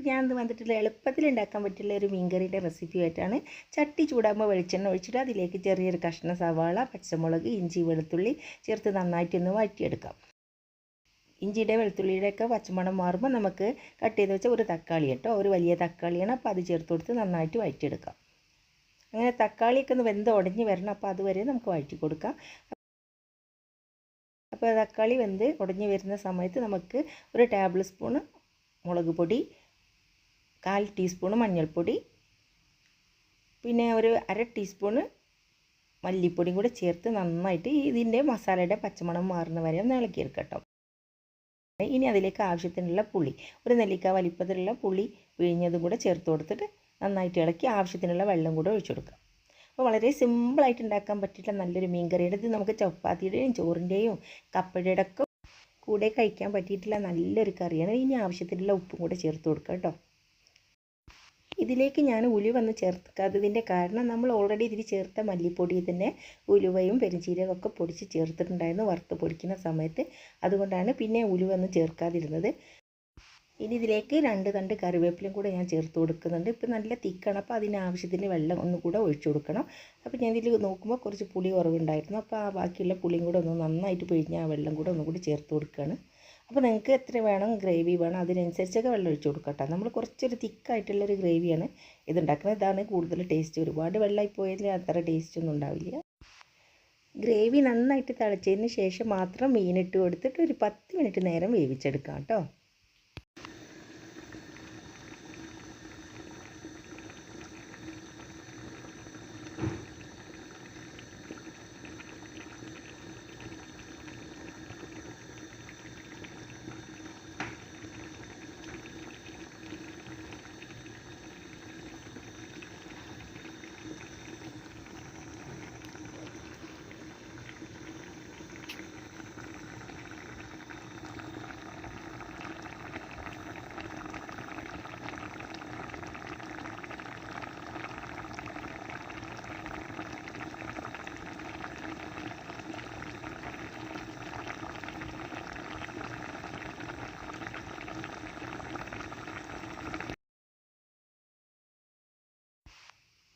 ഇന്ന് വന്നിട്ടുള്ള എളുപ്പത്തിൽ ഉണ്ടാക്കാൻ പറ്റുള്ള ഒരു മീൻകറിയുടെ റെസിപ്പി ആയിട്ടാണ് ചട്ടി ചൂടാകുമ്പോൾ വെളിച്ചെണ്ണ ഒഴിച്ചിട്ട് അതിലേക്ക് ചെറിയൊരു കഷ്ണ സവാള പച്ചമുളക് ഇഞ്ചി വെളുത്തുള്ളി ചേർത്ത് നന്നായിട്ടൊന്ന് വഴറ്റിയെടുക്കാം. ഇഞ്ചിയുടെ വെളുത്തുള്ളിയുടെ ഒക്കെ പച്ചമണം മാറുമ്പോൾ നമുക്ക് കട്ട് ചെയ്ത് വെച്ച ഒരു തക്കാളി കേട്ടോ. ഒരു വലിയ തക്കാളിയാണ്. അപ്പോൾ അത് ചേർത്ത് കൊടുത്ത് നന്നായിട്ട് വഴറ്റിയെടുക്കാം. അങ്ങനെ തക്കാളിയൊക്കെ ഒന്ന് വെന്ത് ഉടഞ്ഞ് വരണം. അപ്പോൾ അതുവരെ നമുക്ക് വഴറ്റി കൊടുക്കാം. അപ്പോൾ തക്കാളി വെന്ത് ഉടഞ്ഞ് വരുന്ന സമയത്ത് നമുക്ക് ഒരു ടേബിൾ സ്പൂണ് മുളക് പൊടി കാൽ ടീസ്പൂണ് മഞ്ഞൾപ്പൊടി. പിന്നെ ഒരു അര ടീസ്പൂണ് മല്ലിപ്പൊടിയും കൂടെ ചേർത്ത് നന്നായിട്ട് ഇതിന്റെ മസാലയുടെ പച്ചമണം മാറുന്ന വരെ ഒന്ന് ഇളക്കിയെടുക്കട്ടോ. ഇനി അതിലേക്ക് ആവശ്യത്തിനുള്ള പുളി ഒരു നെല്ലിക്ക വലിപ്പത്തിലുള്ള പുളി പിഴിഞ്ഞതും കൂടെ ചേർത്ത് കൊടുത്തിട്ട് നന്നായിട്ട് ഇളക്കി ആവശ്യത്തിനുള്ള വെള്ളം കൂടെ ഒഴിച്ചു കൊടുക്കുക. അപ്പോൾ വളരെ സിമ്പിളായിട്ട് ഉണ്ടാക്കാൻ പറ്റിയിട്ടുള്ള നല്ലൊരു മീൻ കറിയുടെ ഇത് നമുക്ക് ചപ്പാത്തിയുടെയും ചോറിന്റെയും കപ്പയുടെ ഒക്കെ കൂടെ കഴിക്കാൻ പറ്റിയിട്ടുള്ള നല്ലൊരു കറിയാണ്. ഇനി ആവശ്യത്തിനുള്ള ഉപ്പും കൂടെ ചേർത്ത് കൊടുക്കുക കേട്ടോ. ഇതിലേക്ക് ഞാൻ ഉലുവന്ന് ചേർക്കാത്തതിന്റെ കാരണം നമ്മൾ ഓൾറെഡി ഇതിൽ ചേർത്ത മല്ലിപ്പൊടി തന്നെ ഉലുവയും പെരുംജീരകമൊക്കെ പൊടിച്ച് ചേർത്തിട്ടുണ്ടായിരുന്നു വറുത്ത് പൊടിക്കുന്ന സമയത്ത്. അതുകൊണ്ടാണ് പിന്നെ ഉലുവന്ന് ചേർക്കാതിരുന്നത്. ഇനി ഇതിലേക്ക് രണ്ട് തണ്ട് കറിവേപ്പിലും കൂടെ ഞാൻ ചേർത്ത് കൊടുക്കുന്നുണ്ട്. ഇപ്പം നല്ല തിക്കാണ്. അപ്പോൾ അതിനാവശ്യത്തിന് വെള്ളം ഒന്നുകൂടെ ഒഴിച്ചു കൊടുക്കണം. അപ്പോൾ ഞാൻ ഇതിൽ നോക്കുമ്പോൾ കുറച്ച് പുളി കുറവുണ്ടായിരുന്നു. അപ്പോൾ ആ ബാക്കിയുള്ള പുളിയും കൂടെ ഒന്ന് നന്നായിട്ട് പിഴിഞ്ഞ് ആ വെള്ളം കൂടെ ഒന്നുകൂടി ചേർത്ത് കൊടുക്കുകയാണ്. അപ്പോൾ നിങ്ങൾക്ക് എത്ര വേണം? ഗ്രേവി വേണം. അതിനനുസരിച്ചൊക്കെ വെള്ളം ഒഴിച്ചു കൊടുക്കട്ടെ. നമ്മൾ കുറച്ചൊരു തിക്കായിട്ടുള്ളൊരു ഗ്രേവിയാണ് ഇതുണ്ടാക്കുന്നത് ഇതാണ് കൂടുതൽ ടേസ്റ്റ് ഒരുപാട് വെള്ളമായി പോയതിൽ അത്ര ടേസ്റ്റ് ഒന്നും ഉണ്ടാവില്ല. ഗ്രേവി നന്നായിട്ട് തിളച്ചതിന് ശേഷം മാത്രം മീനിട്ട് കൊടുത്തിട്ട് ഒരു പത്ത് മിനിറ്റ് നേരം വേവിച്ചെടുക്കാം കേട്ടോ.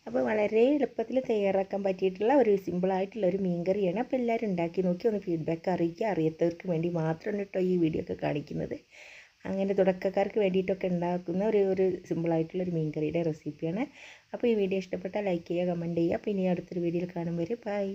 അപ്പോൾ വളരെ എളുപ്പത്തിൽ തയ്യാറാക്കാൻ പറ്റിയിട്ടുള്ള ഒരു സിമ്പിളായിട്ടുള്ള ഒരു മീൻ കറിയാണ്. അപ്പോൾ എല്ലാവരും ഉണ്ടാക്കി നോക്കി ഒന്ന് ഫീഡ്ബാക്ക് അറിയിക്കുക. അറിയാത്തവർക്ക് വേണ്ടി മാത്രമാണ് കേട്ടോ ഈ വീഡിയോ ഒക്കെ കാണിക്കുന്നത്. അങ്ങനെ തുടക്കക്കാർക്ക് വേണ്ടിയിട്ടൊക്കെ ഉണ്ടാക്കുന്ന ഒരു ഒരു സിമ്പിളായിട്ടുള്ള ഒരു മീൻ കറിയുടെ റെസിപ്പിയാണ് അപ്പോൾ ഈ വീഡിയോ ഇഷ്ടപ്പെട്ടാൽ ലൈക്ക് ചെയ്യുക കമന്റ് ചെയ്യുക. പിന്നെ അടുത്തൊരു വീഡിയോയിൽ കാണും വരെ. ബൈ